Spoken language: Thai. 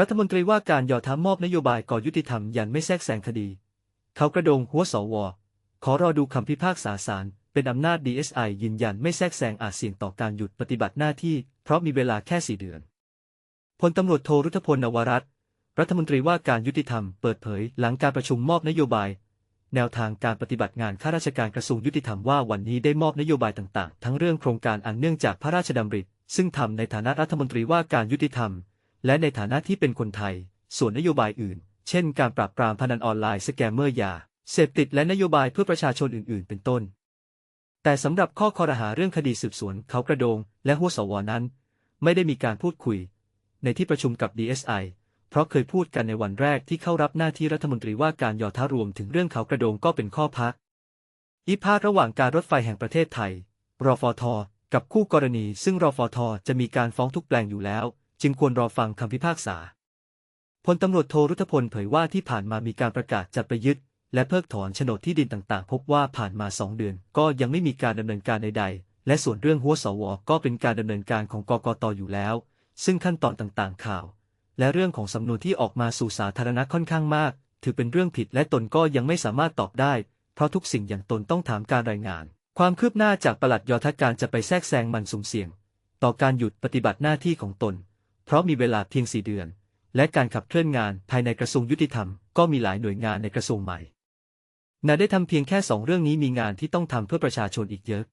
รัฐมนตรีว่าการยอท้ามอบนโยบายก่อยุติธรรมอยันไม่แทรกแซงคดี เขากระโดงหัวสว ขอรอดูคำพิพากษาศาลเป็นอำนาจ DSI ยืนยันไม่แทรกแซงอาจเสี่ยงต่อการหยุดปฏิบัติหน้าที่ เพราะมีเวลาแค่สี่เดือนพลตำรวจโทรุทพลนวรัตน์รัฐมนตรีว่าการยุติธรรมเปิดเผยหลังการประชุมมอบนโยบาย แนวทางการปฏิบัติงานข้าราชการกระทรวงยุติธรรมว่าวันนี้ได้มอบนโยบายต่างๆ ทั้งเรื่องโครงการอันเนื่องจากพระราชดำริซึ่งทำในฐานะรัฐมนตรีว่าการยุติธรรม และในฐานะที่เป็นคนไทย ส่วนนโยบายอื่น เช่น การปราบปรามพนันออนไลน์สแกมเมอร์ยา เสพติดและนโยบายเพื่อประชาชนอื่น ๆ เป็นต้น แต่สำหรับข้อคอรหาเรื่องคดีสืบสวนเขากระโดง และหัวสวนั้น ไม่ได้มีการพูดคุย ในที่ประชุมกับ DSI เพราะเคยพูดกันในวันแรกที่เข้ารับหน้าที่รัฐมนตรีว่าการยอท้ารวมถึงเรื่องเขากระโดงก็เป็นข้อพักอีพาระหว่างการรถไฟแห่งประเทศไทย รฟท กับคู่กรณี ซึ่งรฟท จะมีการฟ้องทุกแปลงอยู่แล้ว จึงควรรอฟังคำพิพากษา พลตำรวจโทรุทพลเผยว่าที่ผ่านมามีการประกาศจัดไปยึด และเพิกถอนโฉนดที่ดินต่างๆ พบว่าผ่านมาสองเดือน ก็ยังไม่มีการดำเนินการใดๆ และส่วนเรื่องหัวสวก็เป็นการดำเนินการของกกตอยู่แล้ว ซึ่งขั้นตอนต่างๆ ข่าว และเรื่องของสำนวนที่ออกมาสู่สาธารณะค่อนข้างมาก ถือเป็นเรื่องผิดและตนก็ยังไม่สามารถตอบได้ เพราะทุกสิ่งอย่างตนต้องถามการรายงาน ความคืบหน้าจากปลัดยอทการจะไปแทรกแซงมันสุ่มเสี่ยง ต่อการหยุดปฏิบัติหน้าที่ของตน เพราะมีเวลาเพียงสี่เดือน และการขับเคลื่อนงานภายในกระทรวงยุติธรรมก็มีหลายหน่วยงานในกระทรวงใหม่นาได้ทำเพียงแค่สองเรื่องนี้มีงานที่ต้องทำเพื่อประชาชนอีกเยอะ